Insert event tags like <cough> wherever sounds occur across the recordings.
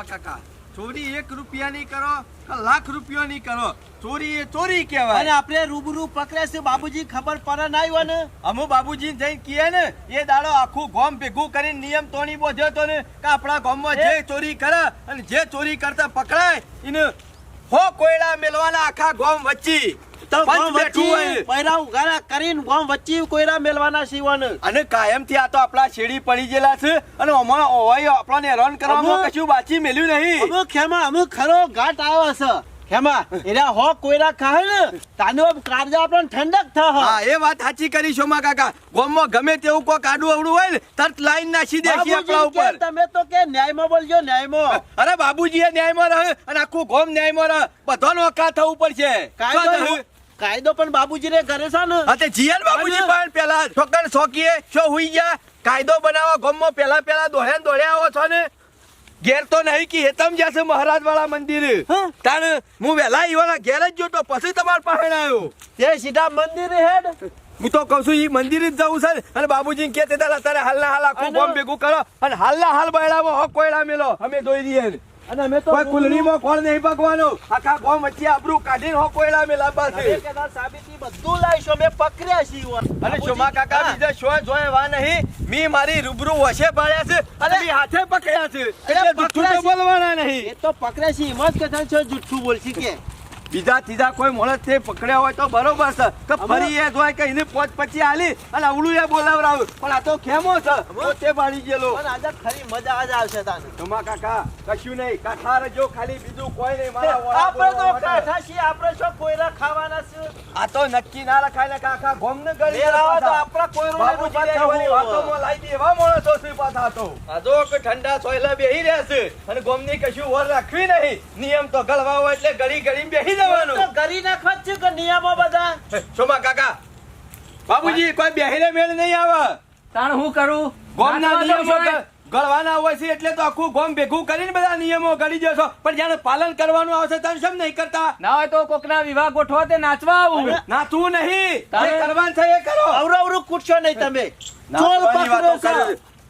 સોમા કાકા. ચોરી એક રૂપિયાની કરો લાખ રૂપિયાની કરો? ચોરી એ ચોરી અને આપણે રૂબરૂ પકડે છે બાબુજી ખબર પડે ના આવ્યો ને? અમુ બાબુજી જઈને કહે ને એ દાડો આખું ગોમ ભેગું કરીને નિયમ તોડી બોધ્યો તો ને કે આપણા ગામમાં જે ચોરી કરે અને જે ચોરી કરતા પકડાય એને હો કોયડા મેલવાના આખા ગોમ વચ્ચે. તો ગોમ વચ્ચે પૈરા ઉઘાડા કરીને ગોમ વચ્ચે કોયરા મેલવાના સીવન અને કાયમથી આ તો આપણા શેડી પડી ગયેલા છે અને હમણાં ઓવાય આપણને હેરાન કરવામાં કશું બાચી મેલ્યું નહીં. અમુક ખેમા અમુક ખરો ઘાટ આવ્યો છે ખેમા એના હો કોયરા ખાય ને તાનો કારજા આપણને ઠંડક થાય હા એ વાત સાચી કરી શોમા કાકા. ગામમાં ગમે તેવું કોક આડું અવડું હોય ને તરત લાઈન નાખી દેખી આપણા ઉપર. તમે તો કે ન્યાયમાં બોલજો ન્યાયમાં. અરે બાબુજી એ ન્યાયમાં રહે અને આખું ગામ ન્યાયમાં રહે. બધાનો હક્કા થવું પડશે. કાયદો? કાયદો પણ બાબુજી ને કરે છે ને. હા તે જીયન બાબુજી પણ પેલા છોકર છોકીએ શો હુઈ ગયા? કાયદો બનાવવા ગમો પેલા પેલા દોડ્યા ને દોડ્યા આવો છો ને? ઘેર તો નહીં કે હેતમ જશે મહારાજ વાળા મંદિર. તાણ હું વેલા ઈવાના ઘેર જ જોતો પછી તમાર પાસે આવ્યો. તે સીધા મંદિર હેડ. હું તો કહું છું ઈ મંદિર જ જવું છે અને બાબુજી કે તે તારા તારે હાલના હાલ આખું અને- ભેગું કરો. અને હાલના હાલ બળાવો હો કોયડા મેલો. અમે જોઈ રહીએ. અને અમે તો કોઈ કુલડીમાં કોણ નહીં પકવાનો. આખા ગામ વચ્ચે આબરૂ કાઢીને હો મેલા અમે પાસે કદાચ સાબિતી બધું લાવીશું અમે પકડ્યા છીએ અને શોમા કાકા. બીજા શો જોય વા નહીં. મી મારી રૂબરૂ વશે પાડ્યા છે અને મી હાથે પકડ્યા છે. એટલે જુઠ્ઠું તો છે. બોલવાના નહીં. એ તો પકડ્યા છીએ એમાં જ કથા છે જુઠ્ઠું બોલશી કે. બીજા ત્રીજા કોઈ માણસ તે પકડ્યા હોય તો બરોબર છે. કે ફરી એ જોય કે એને પોચ પછી આલી અને અવળું એ બોલાવરાવ્યું પણ આ તો ખેમો છે. પોતે બાળી ગયેલો. આજે ખરી મજા જ આવશે તાને. તમા કાકા કશું નહીં. કાઠા જો ખાલી બીજું કોઈ નહીં. મારા આપણે તો. કાઠા છીએ. આપણે શું કોયરા ખાવાના આ તો નક્કી ના રખાય ને કાકા ગોમને ગળી મેળ આવે તો આપણા કોઈ રોડે ને થવું. એવાની વાતોમાં લાઈ દે એવા માણસો છે પાછા તો. આ જો કે ઠંડા સોયલા બેહી રહ્યા છે અને ગોમની કશું વર રાખવી નહીં. નિયમ તો ગળવા હોય એટલે ગળી ગળી બેહી તો ગળી નાખવા છે કે નિયમો બધા? સોમા કાકા? બાબુજી કોઈ બેહીને મેળ નહીં આવે. તાણ હું કરું? ગોમ ના નિયમો ગળવાના હોય છે એટલે તો આખું ગોમ ભેગું કરીને બધા નિયમો ઘડી જશો. પણ જ્યારે પાલન કરવાનું આવશે તમે કેમ નહીં કરતા? ના હોય તો કોકના વિવાહ ગોઠવો તે નાચવા આવું નાચવું નહીં. તારે- જે કરવાનું છે એ કરો. અવરો અવરું કૂટશો નહીં તમે.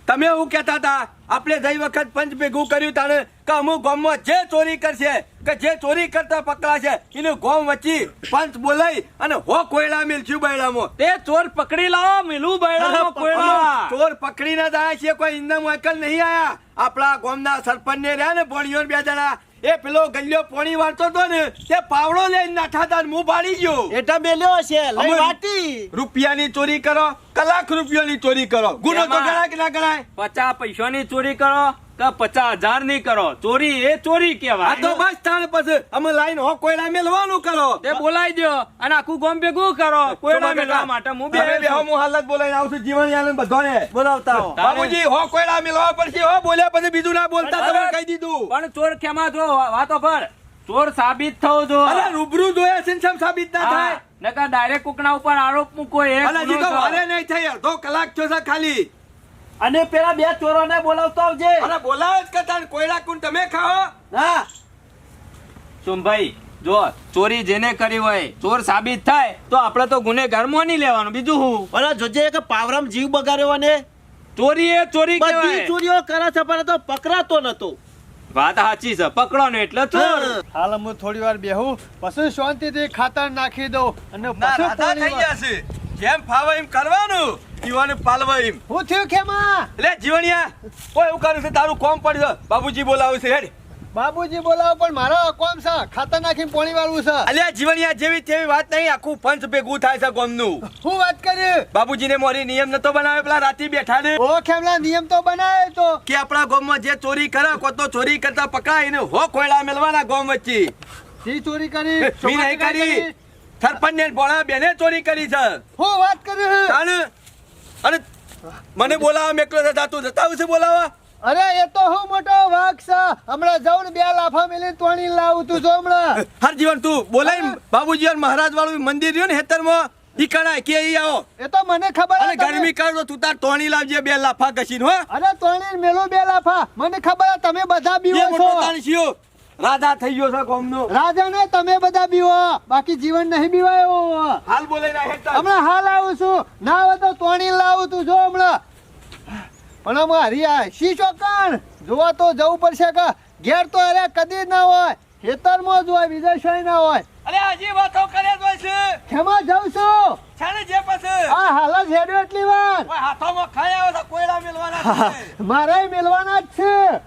તમે એવું કહેતા હતા આપણે દઈ વખત પંચ ભેગું કર્યું તારે કે અમુક ગામમાં જે ચોરી કરશે કે જે ચોરી કરતા પકડાશે એનું ગોમ વચ્ચે પંચ બોલાઈ અને હો કોયડા મેલશું બૈડામાં તે ચોર પકડી લાવો મિલું બૈરાનો કોયડા. ચોર પકડી ના જાય છે કોઈ ઇન્દમ વાકલ નહીં આયા. આપણા ગોમના સરપંચ ને રહ્યા ને પોણીઓ બે જણા. એ પેલો ગલ્યો પોણી વાળતો હતો ને તે પાવડો લઈને નાઠા હતા મું પાડી ગયો. એટા મેલ્યો છે લઈ વાટી. રૂપિયાની ચોરી કરો કલાક રૂપિયાની ચોરી કરો. ગુનો તો ગણાય કે ના ગણાય? પચાસ પૈસાની ચોરી કરો. કે પચાસ હજાર નહીં કરો. ચોરી એ ચોરી કેવાય તો બસ તાણ પછી અમે લાઈન હો કોયડા મેલવાનું કરો. તે બોલાવી દો અને આખું ગોમ ભેગું કરો. કોયડા મેળવા માટે હું બે હું હાલત બોલાઈને આવું છું જીવન યાલન બધાને બોલાવતા હો. બાબુજી હો કોયડા મેલવા પડશે હો બોલ્યા પછી બીજું ના બોલતા તમે કહી દીધું. પણ ચોર ખેમા જો વાતો પર. ચોર સાબિત થવો જો. અરે રૂબરૂ જોયા છે ને સાબિત ના થાય. નકા ડાયરેક્ટ કોકના ઉપર આરોપ મૂકો એ હજી તો વારે નહીં થઈ અડધો કલાક થયો છે ખાલી. અને પેલા બે ચોરોને બોલાવતો આવજે. અરે બોલાવે જ કરતા ને કોયડા કુન તમે ખાઓ. હા સોમભાઈ જો ચોરી જેને કરી હોય ચોર સાબિત થાય તો આપણે તો ગુનેગાર મોની લેવાનું. બીજું હું ઓલા જોજે કે પાવરામ જીવ બગાડ્યો ને ચોરી એ ચોરી બધી ચોરીઓ કરે છે પણ તો પકડાતો નતો. વાત સાચી છે પકડો ને એટલે ચોર. હાલ હું થોડી વાર બેહું પછી શાંતિથી ખાતર નાખી દઉં અને પછી થઈ જશે જેમ ફાવે એમ કરવાનું. જીવન પાલવા એમ. હું થયું ખેમા લે જીવણિયા કોઈ એવું કર્યું છે તારું કોમ પડ્યું છે. બાબુજી બોલાવે છે હેડ. બાબુજી બોલાવો પણ મારો કોમ છે ખાતર નાખીને પોણી વાળવું છે. અલ્યા જીવણિયા જેવી તેવી વાત નહીં આખું પંચ ભેગું થાય છે ગોમનું. હું વાત કરી? બાબુજીને મોરી નિયમ નતો બનાવે પેલા રાતી બેઠા ને. ઓ ખેમલા નિયમ તો બનાવે તો? કે આપણા ગામમાં જે ચોરી કરે કો તો ચોરી કરતા પકડાય ને હો કોયડા મેલવાના ગોમ વચ્ચે. જી ચોરી કરી મી નહીં કરી. સરપંચ ને ભોળા બેને ચોરી કરી છે. હું વાત કરી તાણ અને મને બોલાવા મેકલો છે તું જતા આવશે બોલાવા? અરે એ તો હું મોટો વાઘ છે. હમણાં જાઉં ને બે લાફા મેલી તોણી લાવું તું જો હમણાં. હર જીવન તું બોલાય બાબુજી અને મહારાજ વાળું મંદિર રહ્યું ને હેતરમાં ઈ કણાય કે ઈ આવો. એ તો મને ખબર અરે ગરમી કાઢ તો તાર તોણી લાવજે બે લાફા ઘસીને હો. અરે તોણી મેલો બે લાફા. મને ખબર છે તમે બધા બીવો મોટો તાણ રાધા થઈ ગયો છે ગામનો રાજા ને તમે બધા બીવો બાકી જીવન નહીં બીવાયો. હાલ બોલે હમણાં હાલ આવું છું. ના આવે તો તોણી લાવું તું જો હમણાં. પણ હમણાં હરિયા શી ચોકણ જોવા તો જવું પડશે કે ઘેર તો અરે કદી ના હોય. ખેતરમાં જ હોય બીજા શાય ના હોય. અરે હજી વાતો કરે જ હોય છે. ખેમાં જાઉં છું. છે જે પછી આ હાલ જ હેડ્યો એટલી વાર. હાથોમાં ખાઈ આવે તો કોયડા મેલવાના છે. <laughs> મારે મેલવાના જ છે.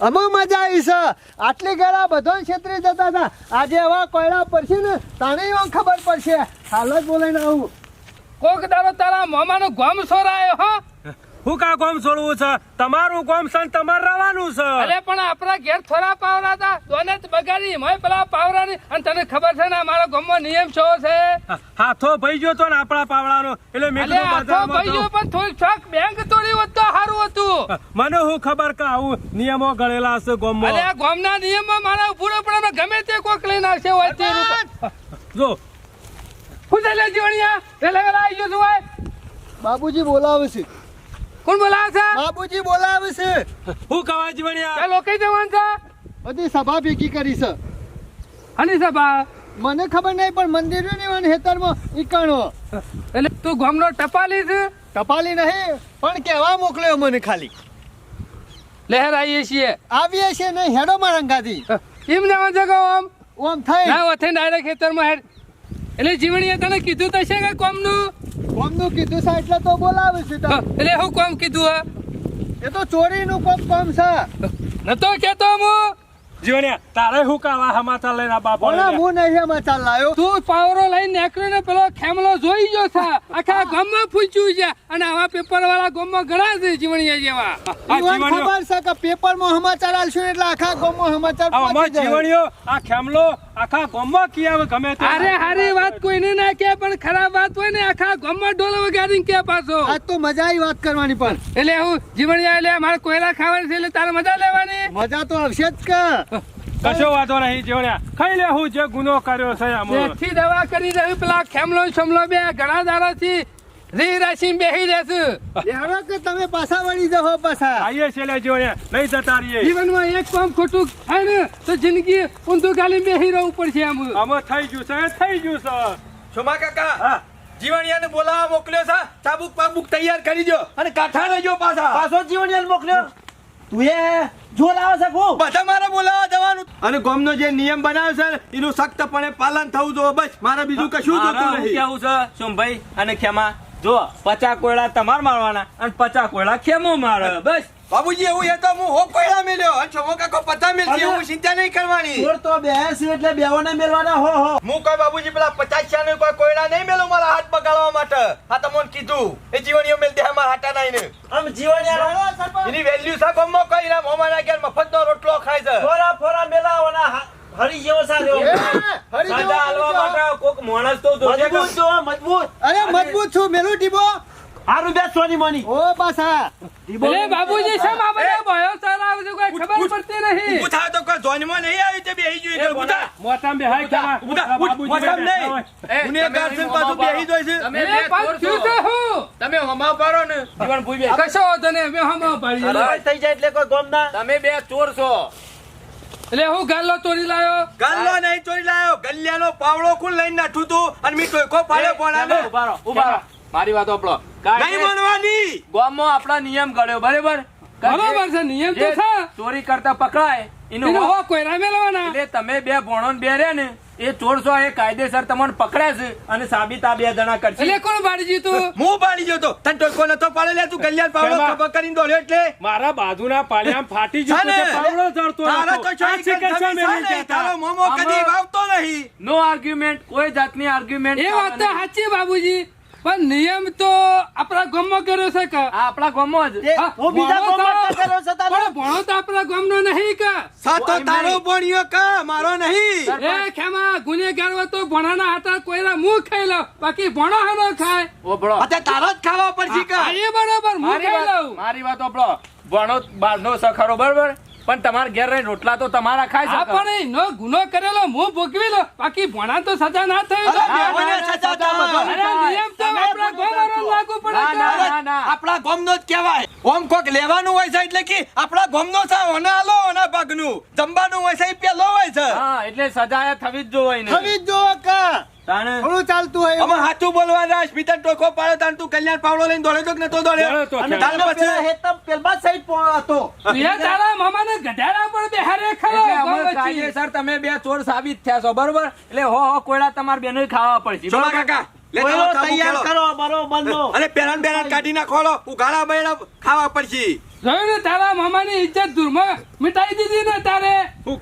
અમે મજા આવી છે. આટલી ગળા બધો છેતરી જતા હતા. આજે એવા કોયડા પડશે ને તાને એવા ખબર પડશે. હાલ જ બોલાઈને આવું. કોક દાડો તારા મામાનો ગોમ સોરાયો, હો? હું કા ગોમ છોડવું છે? તમારું ગોમ છે ને તમારે રહેવાનું છે. અરે પણ આપણા ઘેર થોડા પાવરા હતા. તોને બગાડી. મય પેલા પાવરાની અને તને ખબર છે ને અમારા ગામમાં નિયમ છો? છે હાથો ભઈ ગયો તો ને આપણા પાવડાનો એટલે મેં કીધું હાથો ભઈ ગયો પણ થોડી છોક બેંક તોડી હોત તો સારું હતું. મને હું ખબર કે આવું નિયમો ગળેલા હશે અલે અરે આ ગામના નિયમમાં મારા ઉભું પડે ગમે તે કોક લઈને આવશે હોય તે જો. ખુદ લેજો અહીંયા વેલા આવી ગયો છું બાબુજી બોલાવે છે. કોણ બોલાવે છે? બાબુજી બોલાવે છે. હું કવા જીવણિયા ચાલો કઈ જવાનું છે? બધી સભા ભેગી કરી છે. અને સભા? મને ખબર નહીં પણ મંદિરની હેતરમાં ઈકણો. એટલે તું ગામનો ટપાલી છે? ટપાલી નહીં પણ કેવા મોકલ્યો મને ખાલી. લહેર આવીએ છીએ. આવીએ છીએ નહીં હેડો મારંગાથી એમ ના જગો આમ ઓમ? થઈ ના વથે ડાયરેક્ટ ખેતરમાં હેડ. એટલે જીવણીએ તને કીધું તો છે કે કોમનું? કોમનું કીધું છે એટલે તો બોલાવે છે એટલે હું કોમ કીધું એ તો ચોરીનું કોમ કોમ છે. નતો કેતો હું. જીવણિયા તારે હું કાવા હમાતા લઈને આ બાપો ઓલા હું નહીં એમાં ચાલ લાયો. તું પાવરો લઈને નીકળ્યો ને પેલો ખેમલો જોઈ ગયો થા આખા ગામમાં પૂછ્યું છે અને આવા પેપર વાળા ગામમાં ઘણા છે જીવણીયા જેવા. આ ખબર છે કે પેપરમાં સમાચાર આલશું એટલે આખા ગામમાં સમાચાર અમાર. જીવણીઓ આ ખેમલો આખા ગોમમાં કી આવે ગમે તે અરે હારી વાત કોઈને ના કે પણ ખરાબ વાત હોય ને આખા ગામમાં ઢોલ વગાડીને કે પાછો. આ તો મજા આવી વાત કરવાની પણ. એટલે હું જીવણીયા એટલે મારે કોયલા ખાવાની છે એટલે તારે મજા લેવાની? મજા તો આવશે જ કે. કશો વાંધો નહીં જોડ્યા ખાઈ લે હું જે ગુનો કર્યો છે જેથી દવા કરી રહ્યું પેલા ખેમલો સમલો બે ઘણા દાડાથી રી રાશી બેહી રહેશે. હવે કે તમે પાછા વળી જાઓ પાછા. આઈએ છેલે જીવણિયા નહીં જતા રહીએ. જીવનમાં એક કામ ખોટું થાય ને તો જિંદગી ઊંધું ગાલી બેહી રહેવું પડશે આમ. આમાં થઈ ગયું છે થઈ ગયું છે. છોમા કાકા હા. જીવણિયાને બોલાવા મોકલ્યો છે? ચાબુક પાબુક તૈયાર કરી દો. અને કાઠા લેજો પાછા. પાછો જીવણિયાને મોકલ્યો? તું એ છે બધા મારે બોલાવવા જવાનું. અને ગામનો જે નિયમ બનાવે છે એનું સખ્તપણે પાલન થવું જોઈએ. બસ મારે બીજું કશું મારે જોતું નહીં કેવું છે? સોમભાઈ અને ખેમા? જો પચાસ કોયડા તમાર મારવાના અને પચાસ કોયડા ખેમો મારે બસ. બાબુજી એવું એ તો હું હો કોયડા મેલ્યો? અને છોમો કાકો પચા મેલશે હું ચિંતા નહીં કરવાની. ચોર તો બેસ એટલે બેવાને મેલવાના હો હો. હું કોઈ બાબુજી પેલા પચાસ ને કોઈ કોયડા નહીં મેલું મારા હાથ બગાડવા માટે. આ તમને કીધું એ જીવણીઓ મેલ દે મારા હાટા નહીં ને આમ જીવણિયા એની વેલ્યુ છે ગમો કઈ ના મોમાના મફત નો રોટલો ખાય છે. ફોરા ફોરા મેલાવાના હા- હરી જેવો એ, હરી જેવો હાલવા. માટે કોક માણસ તો જોજે મજબૂત જો મજબૂત. અરે મજબૂત છું મેલું ટીબો હારું બે સોની મની. ઓ પાસા એટલે બાબુજી આ બધા ભયો ચલાવે છે કોઈ ખબર પડતી નહીં થાવ તો કોઈ જોનમાં નહીં આવી તે બેહી જોઈ એ ઊભું થા. મોટામાં. ઊભું બાબુજી મોઢામાં બેઠા નહીં. ગુનેગાર છે ને બેહી જોઈ છે એટલે પણ થયું છે. હું? તમે હમા પાડો ને જીવન ભૂઈ બે કશો તને અમે હમણાં પાડીએ. થઈ જાય એટલે કોઈ ગોમના તમે બે ચોર છો. એટલે હું ગલ્લો ચોરી લાયો? ગલ્લો નહીં ચોરી લાયો. ગલ્યાનો પાવડો કુલ લઈને નાઠું તું અને મી ટોયકો પાડ્યો પોણાને. ઉભારો ઊભા મારી વાત ઓપડો નહીં માનવાની. ગોમો આપણા નિયમ ઘડ્યો બરાબર? બરોબર છે નિયમ તો જે છે. ચોરી કરતા પકડાય એનો એને હક હો કોયરા મેલવાના એટલે તમે બે ભણો બે રે ને એ ચોર છો એ કાયદેસર તમને પકડ્યા છે અને સાબિત આ બે જણા કરશે. એટલે કોણ પાડી જીતું હું પાડી ગયો તો. તને ટોયકો નતો પાડે લે તું ગલિયાનો પાવડો? ખબર કરીને દોડ્યો એટલે? મારા બાજુના પાળિયામાં ફાટી ગયું છે ને? પાવડો જડતો તારા તો ચોરી મેલી ને, જતા. તારો મોમો કદી વાવતો નહીં. નો આર્ગ્યુમેન્ટ કોઈ જાતની આર્ગ્યુમેન્ટ એ વાત તો સાચી બાબુજી. પણ નિયમ તો આપણા ગામમાં કર્યો છે કે? આપણા ગામમાં જ. હું બીજા ભણો ગોમમાં તો- ટકેલો છે તારે. પણ ભણો તો આપણા ગામનો નહીં કે? સાતો તારો ભણ્યો કા મારો નહીં? એ ખેમા ગુનેગાર તો ભણાના હાથા કોયરા મું ખાઈ લો બાકી ભણો હાનો ખાય. ઓ ભણો. અતે તારો જ ખાવા પડશે કે? એ બરોબર મારી ખાઈ લઉં મારી વાત ઓભળો ભણો. બહારનો સખરો બરોબર? પણ તમારા ઘેર રહી રોટલા તો તમારા ખાય છે શકો પણ એનો ગુનો કરેલો હું ભોગવી લો. બાકી ભણા તો સજા ના થઈ તો. નિયમ આપણા લાગુ પડે ના. આપણા ગોમનો જ કહેવાય. ઓમ કોક લેવાનું હોય છે એટલે કે આપણા ગોમનો છે ઓને આલો ઓને પગનું જમવાનું હોય છે એ પેલો હોય છે. હા એટલે સજા થવી જ જોવાય ને. થવી જ જો કા? તાણે ચાલતું હોય અમે એવું. બોલવા જા સ્મિતા ટોકો પાડ્યો તાણ તું કલ્યાણ પાવડો લઈને દોડ્યો તો નતો દોડ્યો દોડ્યો અને ખ્યાલ. પછી હેતમ પેલમાં સાઈડ પો- હતો એ તારા મામાને ગધાડા પર બેહારે ખરો અમે ગમે છે. તમે બે ચોર સાબિત થયા છો બરોબર એટલે હો હો કોયડા તમારે બેનો ખાવા પડશે બરોબર? કાકા તૈયાર કરો કરો બરોબરનો. અને પેરાન પેરાન કાઢી નાખો ઉઘાડા બૈડા ખાવા પડશે જોયું ને તારા મામાની ઇજ્જત દૂરમાં મિટાઈ દીધી ને તારે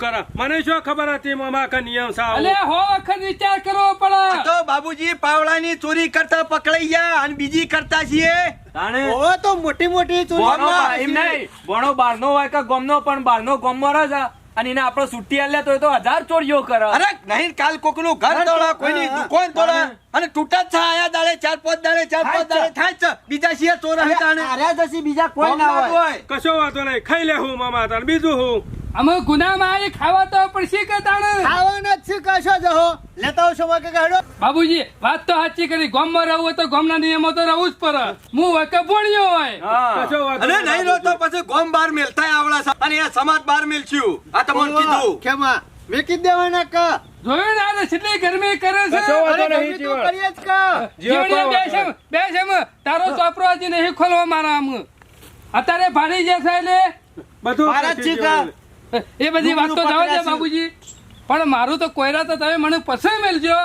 કરે. મને શું ખબર હતી મામા કે નિયમ અલે હો વખત વિચાર કરવો પડે તો બાબુજી પાવડાની ચોરી કરતા પકડાઈ ગયા અને બીજી કરતા છીએ. તાણે? ઓ તો મોટી મોટી ચોરી એમ નહીં. બોનો બારનો હોય કે ગોમનો પણ બારનો ગોમમાં રહે છે. અને એને આપણે છૂટી આલે તો એ તો હજાર ચોરીઓ કરે. અરે નહીં કાલ કોકનું ઘર તોડા કોઈની દુકાન તોડા. અને તૂટા જ છે આયા દાડે ચાર પાંચ દાડે ચાર પાંચ દાડે થાય છે. બીજા સિયા ચોર હે તાણે આર્યા જસી બીજા કોઈ ના હોય. કશો વાંધો નહીં. ખાઈ લે હું મામા તાર બીજું હું? અમે ગુનામાં આવી ખાવા તો પડશે કે તાણે? ખાવાના જ છે કશો જહો? લેતા આવો માં કાકા બાબુજી વાત તો સાચી કરી. ગામમાં રહું તો ગામના નિયમો તો રહું જ પડે. હું વકે ભણ્યો હોય. કશો વાત અરે નહીં. નહીં રો તો પછી ગોમ બાર મેલતા આવડા છે અને આ સમાજ બાર મેલચ્યું આ તમને કીધું. કેમાં? વેકી દેવાના ક? જોયું ને આ કેટલી ગરમી કરે છે. અરે નહીં તો કરીએ જ ક. જીવને જીવણીયા કોઈ બે છે બે છે તારો ચોપરો હજી નહીં ખોલવા મારા આમ. અત્યારે ભાડી જશે એટલે? બધું ભારત. જીવન. એ બધી વાત તો જવા દે બાબુજી પણ મારું તો કોયરા તો તમે મને પસંદ મેળજો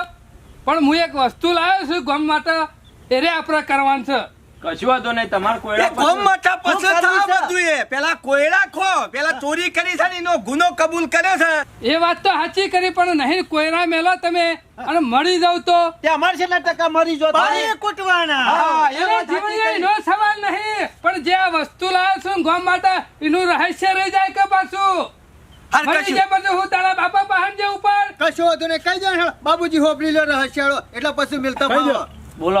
પણ હું એક વસ્તુ લાવ્યો છું ગમ માટે એરે આપણે કરવાનું છે. કશું વાંધો નહીં તમારે કોયડા ગોમ પછી- પસંદ શું કરવું થા છે? બધું એ. પેલા કોયડા ખો પેલા ચોરી કરી છે ને એનો ગુનો કબૂલ કર્યો છે. એ વાત તો સાચી કરી પણ નહીં કોયરા મેલો તમે. અને મળી જાવ તો? તે અમારે છેલ્લા ટકા મરી જો કૂટવાના. હા, એનો. એનો સવાલ નહીં. પણ જે આ વસ્તુ લાવ્યો છું ગામ માટે એનું રહસ્ય રહી જાય કે પાછું? બાબુજી હોપડી લો રહસ્યાળો એટલે પછી મિલતા. બોલો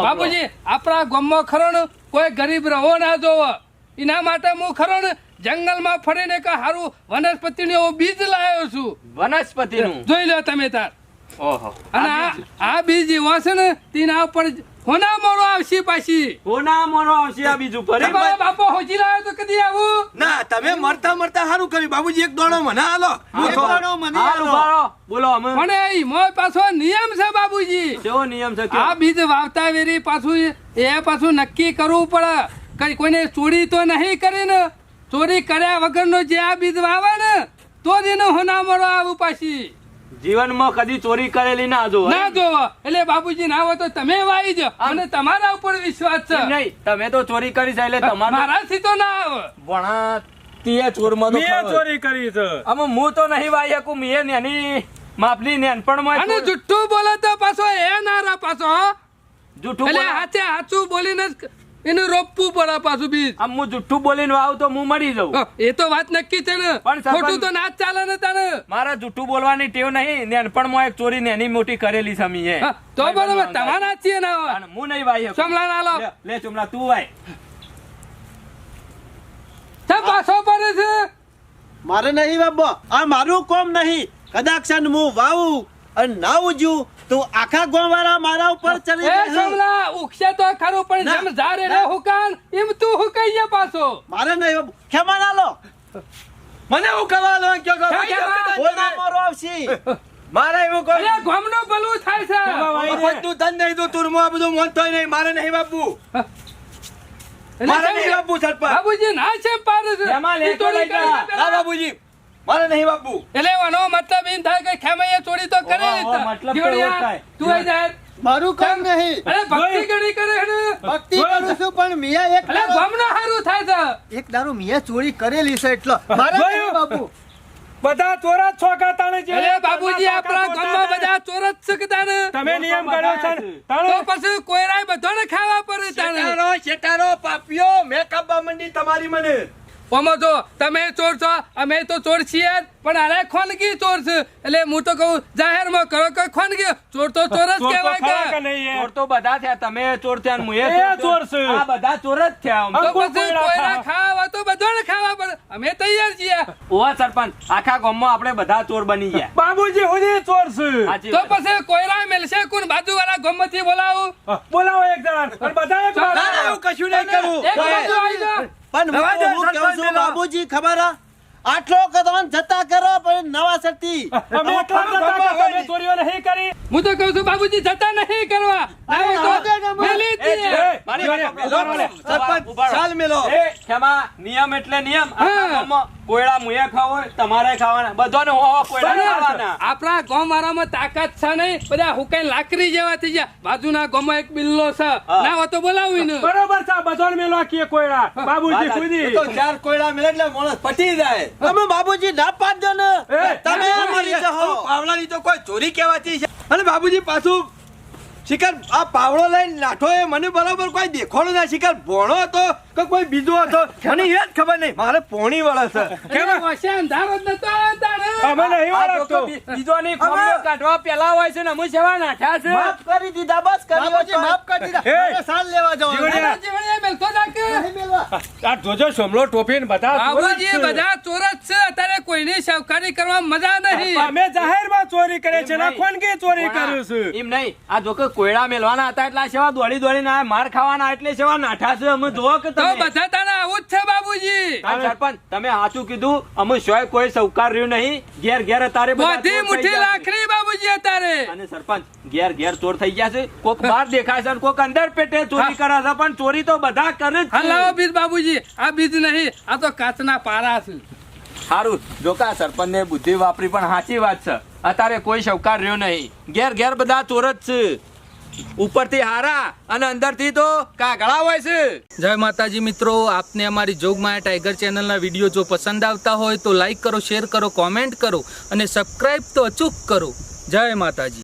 આપણા ગામમાં ખરો ને કોઈ ગરીબ રહો ના જોવો. એના માટે હું ખરો ને જંગલમાં ફરીને કે હારું વનસ્પતિનું એવું બીજ લાવ્યો છું. વનસ્પતિનું? જોઈ લો તમે તાર. ઓહો. અને આ આ બીજ એવા છે ને તેના ઉપર હોના મોરો આવશે પાછી. હોના મોરો આવશે આ બીજું તમારા બાપો હોજી લાવ્યો તો કદી આવું? ના તમે મરતા મરતા સારું કર્યું. બાબુજી એક દોડો મને હાલો. દાડો મને હાલો. બોલો અમે પણ એ મોય પાછો નિયમ છે બાબુજી. કેવો નિયમ છે આ બીજ વાવતા વેરી પાછું એ પાછું નક્કી કરવું પડે. કઈ કોઈને ચોરી તો નહીં કરી ને. ચોરી કર્યા વગરનો જે આ બીજ વાવે ને તો જ એનો હોના મોરો આવું પાછી. જીવનમાં કદી ચોરી કરેલી ના જો ના જોવો. એટલે બાબુજી ના હોય તો તમે વાઈ જ અને તમારા ઉપર વિશ્વાસ છે. નહીં તમે તો ચોરી કરી છે એટલે તમારા મારાથી તો ના આવે. ભણા તીએ ચોરમાં તો મેં જ. ચોરી કરી છે. અમે હું તો નહીં વાઈ શકું મેં નેની માપની નેનપણમાં અને જુઠ્ઠું બોલે તો પાછો એ નારા પાછો જુઠ્ઠું જૂઠું એટલે હાથે હાચે હાચું બોલીને એનું રોપવું પડે પાછું બીજ. આમ હું જુઠ્ઠું બોલીને વાવ તો હું મરી જાઉં. એ તો વાત નક્કી છે ને. પણ ખોટું તો ના ચાલે ને તને મારા જુઠ્ઠું બોલવાની ટેવ નહીં નેનપણમાં એક ચોરી નેની મોટી કરેલી સમી એ તો બરોબર તમારા છીએ ને હું નહીં ભાઈ ચમલા ના લો લે, ચમલા તું ભાઈ પાછો પડે છે? મારે નહીં બાબો આ મારું કોમ નહીં. કદાચ હું વાવું અને ના ઉજ્યું તો આખા ગામ મારા ઉપર ચડી એ. સમલા તો ખરું પણ જેમ હુકાન એમ તું હુકાઈ જા પાછો. મારે નહીં લો મને હું કરવાનો કયો છો? ક્યાં ના મારો આવશે. મારે એવું કોઈ અરે ગામનું ભલું થાય છે. તું ધન નહીં તું તુરમાં આ બધું મોન થાય નહીં મારે નહીં બાપુ. મારે નહીં બાપુ સરપંચ. બાબુજી ના છે પાડે છે. એમાં લેતો લઈ જા. બાબુજી મારે નહીં બાપુ. એટલે એનો મતલબ એમ થાય કે ખેમૈયા ચોરી તો કરે મતલબ તો આઈ જાય. મારું કામ નહીં. અરે ભક્તિ કરી કરે છે ને. ભક્તિ કરું છું. પણ મિયા એક અરે દાડો- હારું થાય છે. એક દારૂ મિયા ચોરી કરેલી છે એટલો. મારે બાપુ. બધા ચોરા જ છો કે તાણે જે અરે બાબુજી આપણા ગામમાં બધા ચોર જ છે કે તમે નિયમ કર્યો છે ને, તો પછી કોયરાય બધાને ખાવા પડે તાણે? શેતારો શેતારો પાપિયો મેં કાપવા માંડી તમારી મને. ઓમો જો તમે ચોર છો અમે તો ચોર છીએ પણ અરે ખોનગી ચોર છે. એટલે હું તો કહું જાહેરમાં કરો કે ખોનગી ચોર તો ચોર જ કહેવાય કે? ચોર તો બધા થયા તમે ચોર થયા હું એ ચોર છું. આ બધા ચોર જ થયા તો તો. પછી કોયરા ખાવા? તો બધાને ખાવા પડે. અમે તૈયાર છીએ. ઓવા સરપંચ આખા ગામમાં આપણે બધા ચોર બની ગયા. બાબુજી હું ચોર છું? તો. પછી કોયરા મેલશે કોણ? બાજુવાળા ગામમાંથી બોલાવું. બોલાવો એક જણા. બધા એક ચાલો. ના ના કશું નહીં કરું એક બાજુ આવી જાઓ. પણ હું કહું છું. બાબુજી ખબર? આટલો કદવાન જતા કરો પણ નવા સરથી અમે એટલા જતા કે ચોરીઓ નહીં કરી હું તો કહું છું બાબુજી જતા નહીં કરવા. મેલી. સરપંચ ચાલ મેલો એ ખેમા નિયમ એટલે નિયમ કોયડા મુએ ખાવો તમારે ખાવાના. બધાને હો હો કોયડા ખાવાના. આપણા ગામ વાળામાં તાકાત છે નહીં. બધા હુકાઈ લાકડી જેવા થઈ ગયા. બાજુના ગામમાં એક બિલ્લો છે. ના હોય તો બોલાવું ને. બરોબર છે બધાને મેલો કે કોયડા. બાબુજી સુધી. તો ચાર કોયડા મેલે એટલે માણસ પટી જાય. તમે બાબુજી ના પાડજો ને. તમે મરી જાઓ. પાવલાની તો કોઈ ચોરી કહેવાતી છે. અને બાબુજી પાછું શિકાર આ પાવડો લઈને લાઠો એ મને બરાબર કોઈ દેખાડો ના. શિકાર ભોણો હતો કે કોઈ બીજો હતો? મને એ જ ખબર નહીં. મારે પોણી વાળો છે. કેમ? વસે અંધારો જ નતો અમે નહીં વાળો તો. બીજો બીજોની ખોમલો કાઢવા પેલા હોય છે ને અમે સેવા નાઠા છે. માફ કરી દીધા બસ કરી માફ કરી દીધા. એ. સાલ લેવા જાવ મેલતો નાખ. આ જોજો સોમલો ટોપી ને બધા બાબુજી બધા ચોર જ છે. અત્યારે કોઈની સાવકારી કરવા મજા નહીં. અમે જાહેરમાં ચોરી કરે છે એમ ના ખોનગી ચોરી કર્યું છે? એમ નહીં. આ જો કે કોયડા મેલવાના હતા એટલે સેવા દોડી દોડીને આયા માર ખાવાના એટલે સેવા નાઠા છે. અમે જો કે તમે. બધા તારા આવું જ છે બાબુજી. આ સરપંચ તમે સાચું કીધું. અમે સોય કોઈ સૌકાર રહ્યું નહીં. ઘેર ઘેર અત્યારે બધા મુઠ્ઠી છે. લાકડી બાબુજી અત્યારે અને સરપંચ ઘેર ઘેર ચોર થઈ ગયા છે. કોક બહાર દેખાય છે અને કોક અંદર પેટે ચોરી કરે છે. પણ ચોરી તો બધા કરે છે. હલાવો બીજ બાબુજી. આ બીજ નહીં આ તો કાચના પારા છે. સારું જોકા સરપંચ ને બુદ્ધિ વાપરી પણ સાચી વાત છે. અત્યારે કોઈ શવકાર રહ્યો નહીં. ઘેર ઘેર બધા ચોર જ છે. ઉપરથી હારા અને અંદરથી તો કાગળા હોય છે. જય માતાજી મિત્રો આપને અમારી જોગમાયા ટાઈગર ચેનલના વીડિયો જો પસંદ આવતા હોય તો લાઈક કરો શેર કરો કોમેન્ટ કરો અને સબસ્ક્રાઈબ તો અચૂક કરો. જય માતાજી.